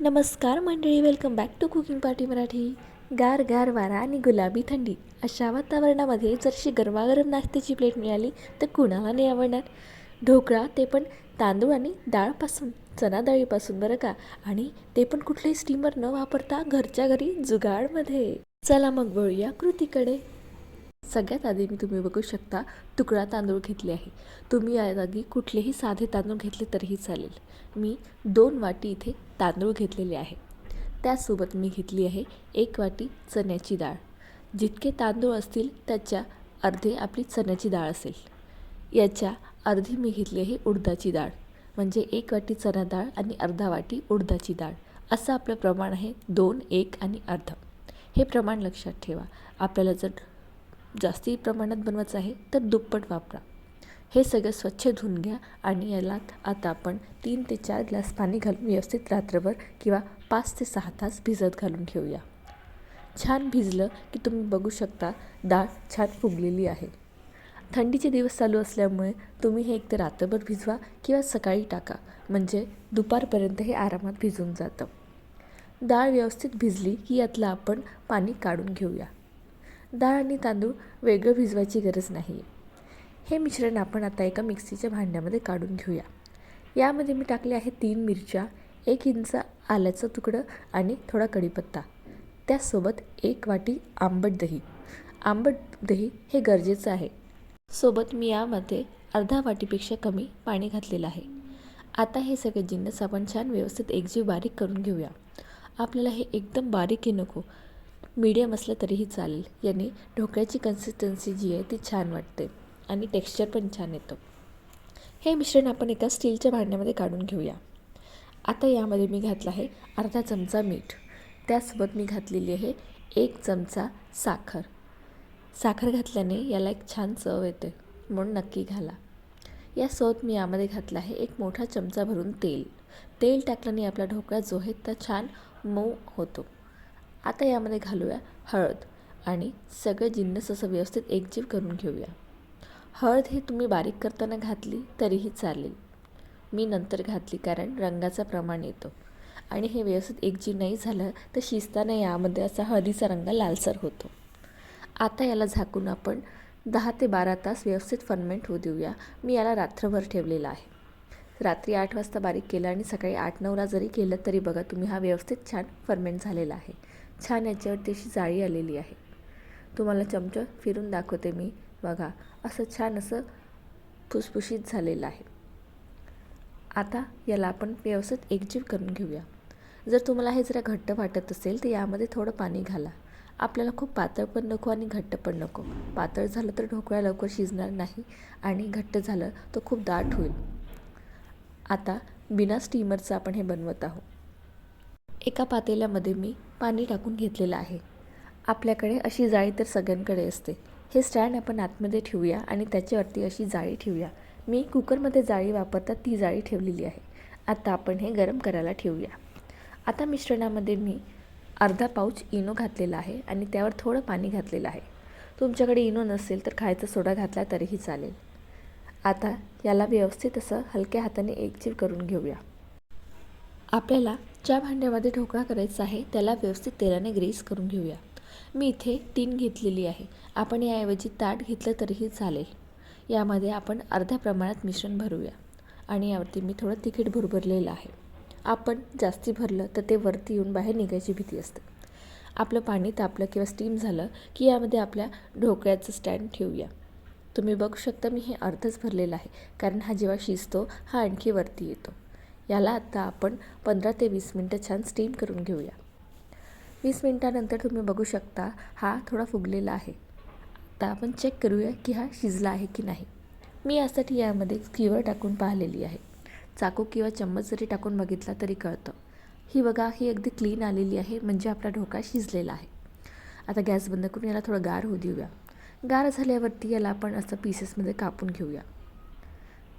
नमस्कार मंडळी welcome back to cooking party Marathi. गार गार वारा आणि गुलाबी थंडी. अशा वातावरणामध्ये जरशी गरमागरम नाश्त्याची प्लेट मिळाली तर कुणाला नाही आवडणार? ढोकळा ते पण तांदूळ आणि डाळपासून चना डाळीपासून बरं का? आणि ते पण कुठलेही स्टीमर न वापरता घरच्या घरी जुगाडमध्ये चला मग वळूया कृतीकडे. सगळ्यात आधी मी तुम्ही बघू शकता तुकडा तांदूळ घेतले आहे. तुम्ही या जागी कुठलेही साधे तांदूळ घेतले तरीही चालेल. मी दोन वाटी इथे तांदूळ घेतलेले आहे. त्यासोबत मी घेतली आहे एक वाटी चण्याची डाळ. जितके तांदूळ असतील त्याच्या अर्धे आपली चण्याची डाळ असेल. याच्या अर्धी मी घेतली आहे उडदाची डाळ. म्हणजे एक वाटी चणा डाळ आणि अर्धा वाटी उडदाची डाळ. असं आपलं प्रमाण आहे दोन एक आणि अर्धा. हे प्रमाण लक्षात ठेवा. आपल्याला जर जास्ती प्रमाणात बनवायचं आहे तर दुप्पट वापरा. हे सगळं स्वच्छ धुवून घ्या आणि याला आता आपण तीन ते चार ग्लास पाणी घालून व्यवस्थित रात्रभर किंवा पाच ते सहा तास भिजत घालून ठेवूया. छान भिजलं की तुम्ही बघू शकता डाळ छान फुगलेली आहे. थंडीचे दिवस चालू असल्यामुळे तुम्ही हे एकतर रात्रभर भिजवा किंवा सकाळी टाका म्हणजे दुपारपर्यंत हे आरामात भिजून जातं. डाळ व्यवस्थित भिजली की यातलं आपण पाणी काढून घेऊया. डाळ आणि तांदूळ वेगळं भिजवायची गरज नाही. हे मिश्रण आपण आता एका मिक्सीच्या भांड्यामध्ये काढून घेऊया. यामध्ये मी टाकले आहे तीन मिरच्या एक इंच आल्याचं तुकडं आणि थोडा कढीपत्ता. त्यासोबत एक वाटी आंबट दही. आंबट दही हे गरजेचं आहे. सोबत मी यामध्ये अर्धा वाटीपेक्षा कमी पाणी घातलेलं आहे. आता हे सगळे जिन्नस आपण छान व्यवस्थित एकजीव बारीक करून घेऊया. आपल्याला हे एकदम बारीकही नको. मीडियम असलं तरीही चालेल. याने ढोकळ्याची कन्सिस्टन्सी जी आहे ती छान वाटते. आणि टेक्स्चर पण छान येतं. हे मिश्रण आपण एका स्टीलच्या भांड्यामध्ये काढून घेऊया. आता यामध्ये मी घातलं आहे अर्धा चमचा मीठ. त्यासोबत मी घातलेली आहे एक चमचा साखर. साखर घातल्याने याला एक छान चव येते. म्हणून नक्की घाला. यासोबत मी यामध्ये घातलं आहे एक मोठा चमचा भरून तेल. तेल टाकल्याने आपला ढोकळा जो आहे तो छान मऊ होतो. आता यामध्ये घालूया हळद आणि सगळं जिन्नस असं व्यवस्थित एकजीव करून घेऊया. हळद ही तुम्ही बारीक करताना घातली तरीही चालेल. मी नंतर घातली कारण रंगाचं प्रमाण येतो. आणि हे व्यवस्थित एकजीव नाही झालं तर शिजताना यामध्ये असा हळदीचा रंग लालसर होतो. आता याला झाकून आपण दहा ते बारा तास व्यवस्थित फर्मेंट होऊ देऊया. मी याला रात्रभर ठेवलेला आहे. रात्री आठ वाजता बारीक केलं आणि सकाळी आठ नऊला जरी केलं तरी बघा तुम्ही हा व्यवस्थित छान फर्मेंट झालेला आहे. छान याच्यावरती अशी जाळी आलेली आहे. तुम्हाला चमचा फिरून दाखवते मी. बघा असं छान असं फुसफुशीत झालेलं आहे. आता याला आपण व्यवस्थित एकजीव करून घेऊया. जर तुम्हाला हे जरा घट्ट वाटत असेल तर यामध्ये थोडं पाणी घाला. आपल्याला खूप पातळ पण नको आणि घट्ट पण नको. पातळ झालं तर ढोकळा लवकर शिजणार नाही आणि घट्ट झालं तर खूप दाट होईल. आता बिना स्टीमरचं आपण हे बनवत आहोत. एका पातेल्यामध्ये मी पाणी टाकून घेतलेलं आहे. आपल्याकडे अशी जाळी तर सगळ्यांकडे असते. हे स्टँड आपण आतमध्ये ठेवूया आणि त्याच्यावरती अशी जाळी ठेवूया. मी कुकरमध्ये जाळी वापरतात ती जाळी ठेवलेली आहे. आता आपण हे गरम करायला ठेवूया. आता मिश्रणामध्ये मी अर्धा पाऊच इनो घातलेला आहे आणि त्यावर थोडं पाणी घातलेलं आहे. तुमच्याकडे इनो नसेल तर खायचा सोडा घातला तरीही चालेल. आता याला व्यवस्थित असं हलक्या हाताने एकजीव करून घेऊया. आपल्याला ज्या भांड्यामध्ये ढोकळा करायचा आहे त्याला व्यवस्थित तेलाने ग्रीस करून घेऊया. मी इथे टीन घेतलेली आहे. आपण याऐवजी ताट घेतलं तरीही चालेल. यामध्ये आपण अर्ध्या प्रमाणात मिश्रण भरूया. आणि यावरती मी थोडं तिखट भरभरलेलं आहे. आपण जास्ती भरलं तर ते वरती येऊन बाहेर निघायची भीती असते. आपलं पाणी तापलं किंवा स्टीम झालं की यामध्ये आपल्या ढोकळ्याचं स्टँड ठेवूया. तुम्ही बघू शकता मी हे अर्धच भरलेलं आहे. कारण हा जेव्हा शिजतो हा आणखी वरती येतो. याला आत्ता आपण पंधरा ते वीस मिनटं छान स्टीम करून घेऊया. वीस मिनटानंतर तुम्ही बघू शकता हा थोडा फुगलेला आहे. आता आपण चेक करूया की हा शिजला आहे की नाही. मी यासाठी यामध्ये स्कीवर टाकून पाहिलेली आहे. चाकू किंवा चम्मच जरी टाकून बघितला तरी कळतं. ही बघा ही अगदी क्लीन आलेली आहे म्हणजे आपला ढोका शिजलेला आहे. आता गॅस बंद करून याला थोडं गार होऊ देऊया. गार झाल्यावरती याला आपण असं पीसेसमध्ये कापून घेऊया.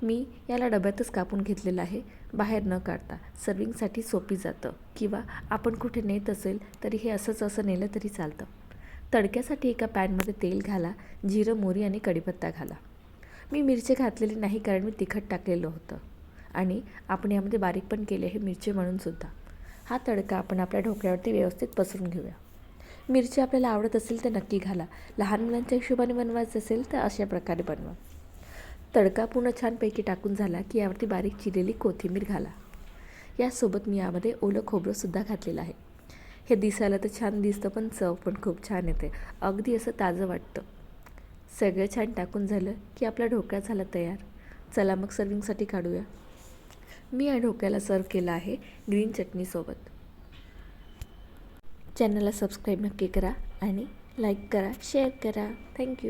मी याला डब्यातच कापून घेतलेलं आहे. बाहेर न काढता सर्विंगसाठी सोपी जातं. किंवा आपण कुठे नेत असेल तरी हे असंच असं नेलं तरी चालतं. तडक्यासाठी एका पॅनमध्ये तेल घाला जिरं मोरी आणि कढीपत्ता घाला. मी मिरची घातलेली नाही कारण मी तिखट टाकलेलं होतं. आणि आपण यामध्ये बारीक पण केले आहे मिरची म्हणून सुद्धा. हा तडका आपण आपल्या ढोकळ्यावरती व्यवस्थित पसरून घेऊया. मिरची आपल्याला आवडत असेल तर नक्की घाला. लहान मुलांच्या हिशोबाने बनवायचं असेल तर अशा प्रकारे बनवा. तडका पूर्ण छानपैकी टाकून झाला की यावरती बारीक चिरलेली कोथिंबीर घाला. यासोबत मी यामध्ये ओलं खोबरंसुद्धा घातलेलं आहे. हे दिसायला तर छान दिसतं पण चव पण खूप छान येते. अगदी असं ताजं वाटतं. सगळं छान टाकून झालं की आपला ढोकळा झाला तयार. चला मग सर्विंगसाठी काढूया. मी या ढोकळ्याला सर्व केलं आहे ग्रीन चटणीसोबत चॅनलला सबस्क्राईब नक्की करा आणि लाईक करा शेअर करा. थँक्यू